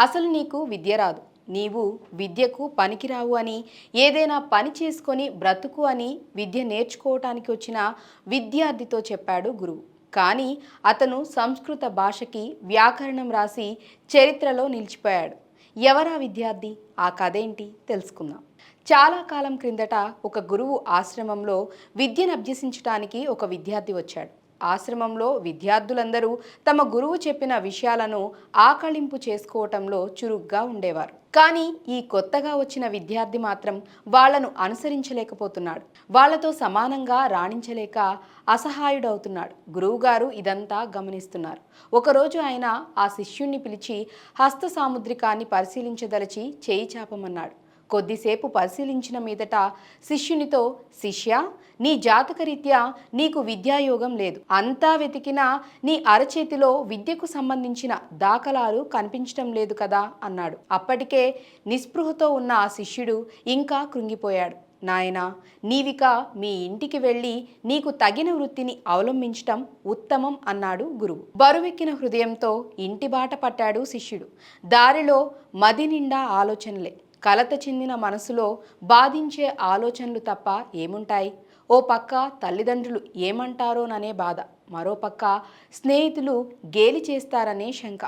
అసలు నీకు విద్య రాదు. నీవు విద్యకు పనికిరావు అని ఏదైనా పని చేసుకొని బ్రతుకు అని విద్య నేర్చుకోవటానికి వచ్చిన విద్యార్థితో చెప్పాడు గురువు. కానీ అతను సంస్కృత భాషకి వ్యాకరణం రాసి చరిత్రలో నిలిచిపోయాడు. ఎవరా విద్యార్థి? ఆ కథ ఏంటి తెలుసుకుందాం. చాలా కాలం క్రిందట ఒక గురువు ఆశ్రమంలో విద్యను అభ్యసించడానికి ఒక విద్యార్థి వచ్చాడు. ఆశ్రమంలో విద్యార్థులందరూ తమ గురువు చెప్పిన విషయాలను ఆకళింపు చేసుకోవటంలో చురుగ్గా ఉండేవారు. కానీ ఈ కొత్తగా వచ్చిన విద్యార్థి మాత్రం వాళ్ళను అనుసరించలేకపోతున్నాడు. వాళ్ళతో సమానంగా రాణించలేక అసహాయుడవుతున్నాడు. గురువుగారు ఇదంతా గమనిస్తున్నారు. ఒకరోజు ఆయన ఆ శిష్యుణ్ణి పిలిచి హస్త సాముద్రికాన్ని పరిశీలించదలచి చేయి చాపమన్నాడు. కొద్దిసేపు పరిశీలించిన మీదట శిష్యునితో శిష్య నీ జాతకరీత్యా నీకు విద్యాయోగం లేదు. అంతా వెతికినా నీ అరచేతిలో విద్యకు సంబంధించిన దాఖలాలు కనిపించటం లేదు కదా అన్నాడు. అప్పటికే నిస్పృహతో ఉన్న ఆ శిష్యుడు ఇంకా కృంగిపోయాడు. నాయనా నీవిక మీ ఇంటికి వెళ్ళి నీకు తగిన వృత్తిని అవలంబించటం ఉత్తమం అన్నాడు గురువు. బరువెక్కిన హృదయంతో ఇంటి బాట పట్టాడు శిష్యుడు. దారిలో మది నిండా ఆలోచనలే. కలత చెందిన మనసులో బాధించే ఆలోచనలు తప్ప ఏముంటాయి? ఓ పక్క తల్లిదండ్రులు ఏమంటారోననే బాధ మరో పక్క స్నేహితులు గేలి చేస్తారనే శంక.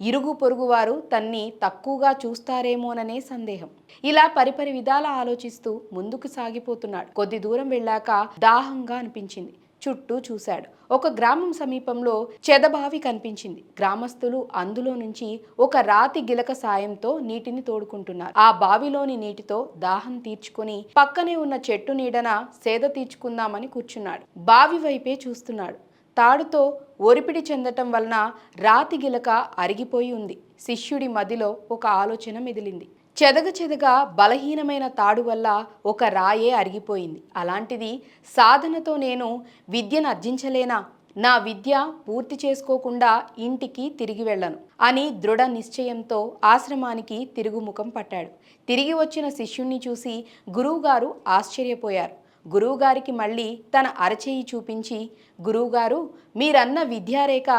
ఇరుగు పొరుగు వారు తన్ని తక్కువగా చూస్తారేమోననే సందేహం. ఇలా పరిపరి విధాల ఆలోచిస్తూ ముందుకు సాగిపోతున్నాడు. కొద్ది దూరం వెళ్ళాక దాహంగా అనిపించింది. చుట్టూ చూశాడు. ఒక గ్రామం సమీపంలో చెదబావి కనిపించింది. గ్రామస్తులు అందులో నుంచి ఒక రాతి గిలక సాయంతో నీటిని తోడుకుంటున్నారు. ఆ బావిలోని నీటితో దాహం తీర్చుకొని పక్కనే ఉన్న చెట్టు నీడన సేద తీర్చుకుందామని కూర్చున్నాడు. బావి వైపే చూస్తున్నాడు. తాడుతో ఒరిపిడి చెందటం వలన రాతి గిలక అరిగిపోయి ఉంది. శిష్యుడి మదిలో ఒక ఆలోచన మెదిలింది. చెదగ చెదగ బలహీనమైన తాడు వల్ల ఒక రాయే అరిగిపోయింది. అలాంటిది సాధనతో నేను విద్యను అర్జించలేనా? నా విద్య పూర్తి చేసుకోకుండా ఇంటికి తిరిగి వెళ్ళను అని దృఢ నిశ్చయంతో ఆశ్రమానికి తిరుగుముఖం పట్టాడు. తిరిగి వచ్చిన శిష్యుణ్ణి చూసి గురువుగారు ఆశ్చర్యపోయారు. గురువుగారికి మళ్ళీ తన అరచేయి చూపించి గురువుగారు మీరన్న విద్యారేఖ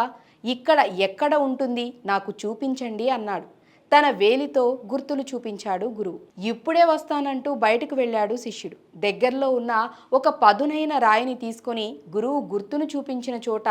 ఇక్కడ ఎక్కడ ఉంటుంది? నాకు చూపించండి అన్నాడు. తన వేలితో గుర్తులు చూపించాడు గురువు. ఇప్పుడే వస్తానంటూ బయటకు వెళ్ళాడు శిష్యుడు. దగ్గరలో ఉన్న ఒక పదునైన రాయిని తీసుకొని గురువు గుర్తును చూపించిన చోట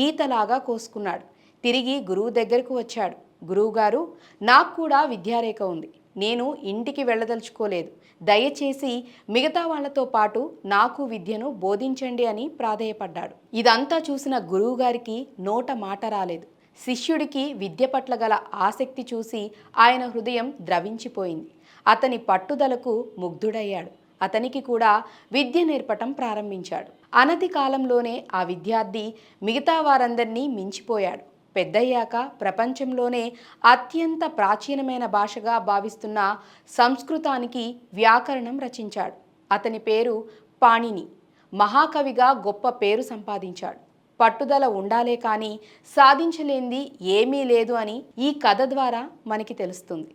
గీతలాగా కోసుకున్నాడు. తిరిగి గురువు దగ్గరకు వచ్చాడు. గురువుగారు నాకు కూడా విద్యారేఖ ఉంది. నేను ఇంటికి వెళ్ళదలుచుకోలేదు. దయచేసి మిగతా వాళ్ళతో పాటు నాకు విద్యను బోధించండి అని ప్రాధేయపడ్డాడు. ఇదంతా చూసిన గురువుగారికి నోట మాట రాలేదు. శిష్యుడికి విద్య పట్ల గల ఆసక్తి చూసి ఆయన హృదయం ద్రవించిపోయింది. అతని పట్టుదలకు ముగ్ధుడయ్యాడు. అతనికి కూడా విద్య నేర్పటం ప్రారంభించాడు. అనతి కాలంలోనే ఆ విద్యార్థి మిగతా వారందరినీ మించిపోయాడు. పెద్దయ్యాక ప్రపంచంలోనే అత్యంత ప్రాచీనమైన భాషగా భావిస్తున్న సంస్కృతానికి వ్యాకరణం రచించాడు. అతని పేరు పాణిని. మహాకవిగా గొప్ప పేరు సంపాదించాడు. పట్టుదల ఉండాలే కానీ సాధించలేంది ఏమీ లేదు అని ఈ కథ ద్వారా మనకి తెలుస్తుంది.